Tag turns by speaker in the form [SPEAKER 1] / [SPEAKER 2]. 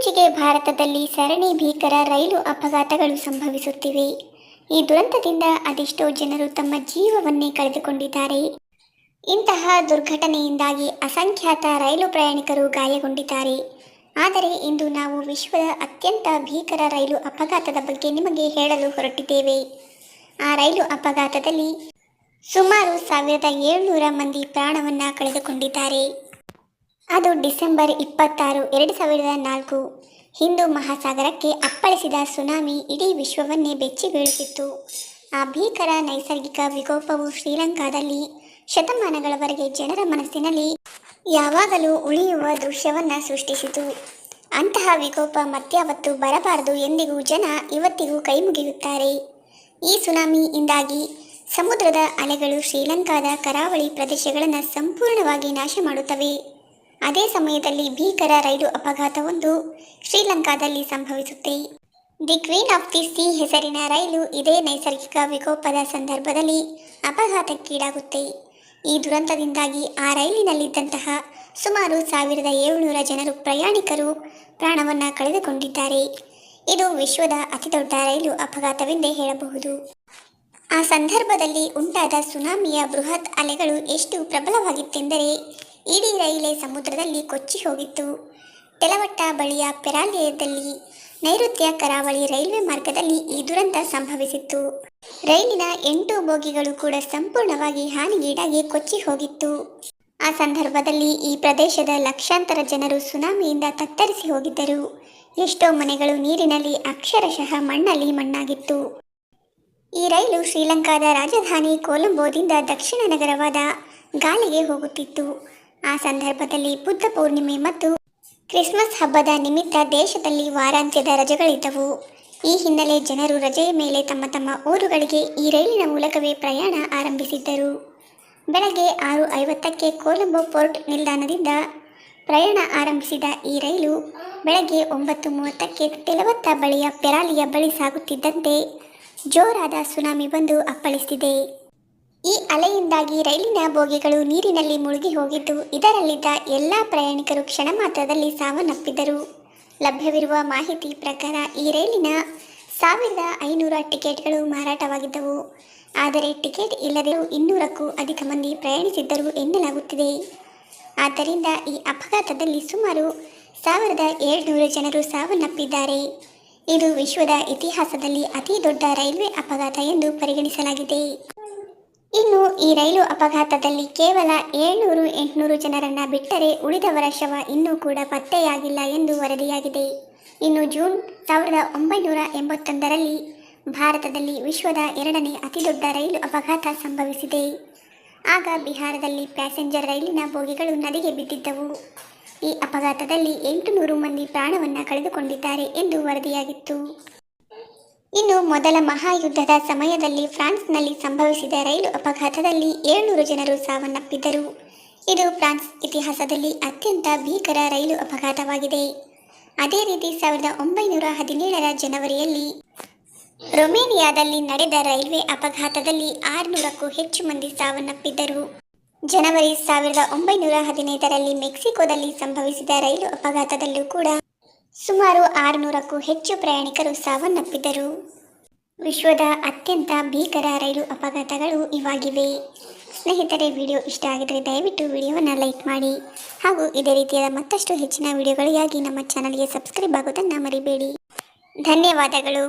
[SPEAKER 1] ಇತ್ತೀಚೆಗೆ ಭಾರತದಲ್ಲಿ ಸರಣಿ ಭೀಕರ ರೈಲು ಅಪಘಾತಗಳು ಸಂಭವಿಸುತ್ತಿವೆ. ಈ ದುರಂತದಿಂದ ಅದೆಷ್ಟೋ ಜನರು ತಮ್ಮ ಜೀವವನ್ನೇ ಕಳೆದುಕೊಂಡಿದ್ದಾರೆ. ಇಂತಹ ದುರ್ಘಟನೆಯಿಂದಾಗಿ ಅಸಂಖ್ಯಾತ ರೈಲು ಪ್ರಯಾಣಿಕರು ಗಾಯಗೊಂಡಿದ್ದಾರೆ. ಆದರೆ ಇಂದು ನಾವು ವಿಶ್ವದ ಅತ್ಯಂತ ಭೀಕರ ರೈಲು ಅಪಘಾತದ ಬಗ್ಗೆ ನಿಮಗೆ ಹೇಳಲು ಹೊರಟಿದ್ದೇವೆ. ಆ ರೈಲು ಅಪಘಾತದಲ್ಲಿ ಸುಮಾರು ಸಾವಿರದ ಏಳುನೂರ ಮಂದಿ ಪ್ರಾಣವನ್ನು ಕಳೆದುಕೊಂಡಿದ್ದಾರೆ. ಅದು ಡಿಸೆಂಬರ್ ಇಪ್ಪತ್ತಾರು, ಎರಡು ಸಾವಿರದ ನಾಲ್ಕು. ಹಿಂದೂ ಮಹಾಸಾಗರಕ್ಕೆ ಅಪ್ಪಳಿಸಿದ ಸುನಾಮಿ ಇಡೀ ವಿಶ್ವವನ್ನೇ ಬೆಚ್ಚಿ ಬೀಳಿಸಿತ್ತು ಆ ಭೀಕರ ನೈಸರ್ಗಿಕ ವಿಕೋಪವು ಶ್ರೀಲಂಕಾದಲ್ಲಿ ಶತಮಾನಗಳವರೆಗೆ ಜನರ ಮನಸ್ಸಿನಲ್ಲಿ ಯಾವಾಗಲೂ ಉಳಿಯುವ ದೃಶ್ಯವನ್ನು ಸೃಷ್ಟಿಸಿತು. ಅಂತಹ ವಿಕೋಪ ಮತ್ಯಾವತ್ತು ಬರಬಾರದು ಎಂದಿಗೂ ಜನ ಇವತ್ತಿಗೂ ಕೈ ಮುಗಿಯುತ್ತಾರೆ ಈ ಸುನಾಮಿಯಿಂದಾಗಿ ಸಮುದ್ರದ ಅಲೆಗಳು ಶ್ರೀಲಂಕಾದ ಕರಾವಳಿ ಪ್ರದೇಶಗಳನ್ನು ಸಂಪೂರ್ಣವಾಗಿ ನಾಶ ಮಾಡುತ್ತವೆ ಅದೇ ಸಮಯದಲ್ಲಿ ಭೀಕರ ರೈಲು ಅಪಘಾತವೊಂದು ಶ್ರೀಲಂಕಾದಲ್ಲಿ ಸಂಭವಿಸುತ್ತೆ. The queen of the sea ಹೆಸರಿನ ರೈಲು ಇದೇ ನೈಸರ್ಗಿಕ ವಿಕೋಪದ ಸಂದರ್ಭದಲ್ಲಿ ಅಪಘಾತಕ್ಕೀಡಾಗುತ್ತೆ. ಈ ದುರಂತದಿಂದಾಗಿ ಆ ರೈಲಿನಲ್ಲಿದ್ದಂತಹ ಸುಮಾರು ಸಾವಿರದ ಏಳುನೂರ ಜನರು ಪ್ರಯಾಣಿಕರು ಪ್ರಾಣವನ್ನು ಕಳೆದುಕೊಂಡಿದ್ದಾರೆ. ಇದು ವಿಶ್ವದ ಅತಿದೊಡ್ಡ ರೈಲು ಅಪಘಾತವೆಂದೇ ಹೇಳಬಹುದು. ಆ ಸಂದರ್ಭದಲ್ಲಿ ಉಂಟಾದ ಸುನಾಮಿಯ ಬೃಹತ್ ಅಲೆಗಳು ಎಷ್ಟು ಪ್ರಬಲವಾಗಿತ್ತೆಂದರೆ ಇಡೀ ರೈಲೇ ಸಮುದ್ರದಲ್ಲಿ ಕೊಚ್ಚಿ ಹೋಗಿತ್ತು. ತೆಲವಟ್ಟ ಬಳಿಯ ಪೆರಾಲಯದಲ್ಲಿ ನೈಋತ್ಯ ಕರಾವಳಿ ರೈಲ್ವೆ ಮಾರ್ಗದಲ್ಲಿ ಈ ದುರಂತ ಸಂಭವಿಸಿತ್ತು. ರೈಲಿನ ಎಂಟು ಬೋಗಿಗಳು ಕೂಡ ಸಂಪೂರ್ಣವಾಗಿ ಹಾನಿಗೀಡಾಗಿ ಕೊಚ್ಚಿ ಹೋಗಿತ್ತು. ಆ ಸಂದರ್ಭದಲ್ಲಿ ಈ ಪ್ರದೇಶದ ಲಕ್ಷಾಂತರ ಜನರು ಸುನಾಮಿಯಿಂದ ತತ್ತರಿಸಿ ಹೋಗಿದ್ದರು. ಎಷ್ಟೋ ಮನೆಗಳು ನೀರಿನಲ್ಲಿ ಅಕ್ಷರಶಃ ಮಣ್ಣಲ್ಲಿ ಮಣ್ಣಾಗಿತ್ತು. ಈ ರೈಲು ಶ್ರೀಲಂಕಾದ ರಾಜಧಾನಿ ಕೊಲಂಬೋದಿಂದ ದಕ್ಷಿಣ ನಗರವಾದ ಗಾಲಿಗೆ ಹೋಗುತ್ತಿತ್ತು. ಆ ಸಂದರ್ಭದಲ್ಲಿ ಬುದ್ಧ ಪೂರ್ಣಿಮೆ ಮತ್ತು ಕ್ರಿಸ್ಮಸ್ ಹಬ್ಬದ ನಿಮಿತ್ತ ದೇಶದಲ್ಲಿ ವಾರಾಂತ್ಯದ ರಜೆಗಳಿದ್ದವು. ಈ ಹಿನ್ನೆಲೆ ಜನರು ರಜೆಯ ಮೇಲೆ ತಮ್ಮ ತಮ್ಮ ಊರುಗಳಿಗೆ ಈ ರೈಲಿನ ಮೂಲಕವೇ ಪ್ರಯಾಣ ಆರಂಭಿಸಿದ್ದರು. ಬೆಳಗ್ಗೆ ಆರು ಐವತ್ತಕ್ಕೆ ಕೊಲಂಬೋ ಪೋರ್ಟ್ ನಿಲ್ದಾಣದಿಂದ ಪ್ರಯಾಣ ಆರಂಭಿಸಿದ ಈ ರೈಲು ಬೆಳಗ್ಗೆ ಒಂಬತ್ತು ಮೂವತ್ತಕ್ಕೆ ತೆಲವತ್ತ ಬಳಿಯ ಪೆರಾಲಿಯ ಬಳಿ ಸಾಗುತ್ತಿದ್ದಂತೆ ಜೋರಾದ ಸುನಾಮಿ ಬಂದು ಅಪ್ಪಳಿಸಿದೆ. ಈ ಅಲೆಯಿಂದಾಗಿ ರೈಲಿನ ಬೋಗಿಗಳು ನೀರಿನಲ್ಲಿ ಮುಳುಗಿ ಹೋಗಿದ್ದು, ಇದರಲ್ಲಿದ್ದ ಎಲ್ಲ ಪ್ರಯಾಣಿಕರು ಕ್ಷಣ ಮಾತ್ರದಲ್ಲಿ ಸಾವನ್ನಪ್ಪಿದರು. ಲಭ್ಯವಿರುವ ಮಾಹಿತಿ ಪ್ರಕಾರ ಈ ರೈಲಿನ ಸಾವಿರದ ಐನೂರ ಟಿಕೆಟ್ಗಳು ಮಾರಾಟವಾಗಿದ್ದವು. ಆದರೆ ಟಿಕೆಟ್ ಇಲ್ಲದೆ ಇನ್ನೂರಕ್ಕೂ ಅಧಿಕ ಮಂದಿ ಪ್ರಯಾಣಿಸಿದ್ದರು ಎನ್ನಲಾಗುತ್ತಿದೆ. ಆದ್ದರಿಂದ ಈ ಅಪಘಾತದಲ್ಲಿ ಸುಮಾರು ಸಾವಿರದ ಏಳ್ನೂರು ಜನರು ಸಾವನ್ನಪ್ಪಿದ್ದಾರೆ. ಇದು ವಿಶ್ವದ ಇತಿಹಾಸದಲ್ಲಿ ಅತಿ ದೊಡ್ಡ ರೈಲ್ವೆ ಅಪಘಾತ ಎಂದು ಪರಿಗಣಿಸಲಾಗಿದೆ. ಇನ್ನು ಈ ರೈಲು ಅಪಘಾತದಲ್ಲಿ ಕೇವಲ ಏಳ್ನೂರು ಎಂಟುನೂರು ಜನರನ್ನ ಬಿಟ್ಟರೆ ಉಳಿದವರ ಶವ ಇನ್ನೂ ಕೂಡ ಪತ್ತೆಯಾಗಿಲ್ಲ ಎಂದು ವರದಿಯಾಗಿದೆ. ಇನ್ನು ಜೂನ್ ಸಾವಿರದ ಒಂಬೈನೂರ ಎಂಬತ್ತೊಂದರಲ್ಲಿ ಭಾರತದಲ್ಲಿ ವಿಶ್ವದ ಎರಡನೇ ಅತಿದೊಡ್ಡ ರೈಲು ಅಪಘಾತ ಸಂಭವಿಸಿದೆ. ಆಗ ಬಿಹಾರದಲ್ಲಿ ಪ್ಯಾಸೆಂಜರ್ ರೈಲಿನ ಬೋಗಿಗಳು ನದಿಗೆ ಬಿದ್ದಿದ್ದವು. ಈ ಅಪಘಾತದಲ್ಲಿ ಎಂಟುನೂರು ಮಂದಿ ಪ್ರಾಣವನ್ನು ಕಳೆದುಕೊಂಡಿದ್ದಾರೆ ಎಂದು ವರದಿಯಾಗಿತ್ತು. ಇನ್ನು ಮೊದಲ ಮಹಾಯುದ್ಧದ ಸಮಯದಲ್ಲಿ ಫ್ರಾನ್ಸ್ನಲ್ಲಿ ಸಂಭವಿಸಿದ ರೈಲು ಅಪಘಾತದಲ್ಲಿ ಏಳ್ನೂರು ಜನರು ಸಾವನ್ನಪ್ಪಿದ್ದರು. ಇದು ಫ್ರಾನ್ಸ್ ಇತಿಹಾಸದಲ್ಲಿ ಅತ್ಯಂತ ಭೀಕರ ರೈಲು ಅಪಘಾತವಾಗಿದೆ. ಅದೇ ರೀತಿ ಸಾವಿರದ ಒಂಬೈನೂರ ಹದಿನೇಳರ ಜನವರಿಯಲ್ಲಿ ರೊಮೇನಿಯಾದಲ್ಲಿ ನಡೆದ ರೈಲ್ವೆ ಅಪಘಾತದಲ್ಲಿ ಆರುನೂರಕ್ಕೂ ಹೆಚ್ಚು ಮಂದಿ ಸಾವನ್ನಪ್ಪಿದ್ದರು. ಜನವರಿ ಸಾವಿರದ ಒಂಬೈನೂರ ಹದಿನೈದರಲ್ಲಿ ಮೆಕ್ಸಿಕೋದಲ್ಲಿ ಸಂಭವಿಸಿದ ರೈಲು ಅಪಘಾತದಲ್ಲೂ ಕೂಡ ಸುಮಾರು ಆರುನೂರಕ್ಕೂ ಹೆಚ್ಚು ಪ್ರಯಾಣಿಕರು ಸಾವನ್ನಪ್ಪಿದ್ದರು. ವಿಶ್ವದ ಅತ್ಯಂತ ಭೀಕರ ರೈಲು ಅಪಘಾತಗಳು ಇವಾಗಿವೆ. ಸ್ನೇಹಿತರೆ, ವಿಡಿಯೋ ಇಷ್ಟ ಆಗಿದರೆ ದಯವಿಟ್ಟು ವಿಡಿಯೋವನ್ನು ಲೈಕ್ ಮಾಡಿ. ಹಾಗೂ ಇದೇ ರೀತಿಯಾದ ಮತ್ತಷ್ಟು ಹೆಚ್ಚಿನ ವಿಡಿಯೋಗಳಿಗಾಗಿ ನಮ್ಮ ಚಾನಲ್ಗೆ ಸಬ್ಸ್ಕ್ರೈಬ್ ಆಗೋದನ್ನು ಮರಿಬೇಡಿ. ಧನ್ಯವಾದಗಳು.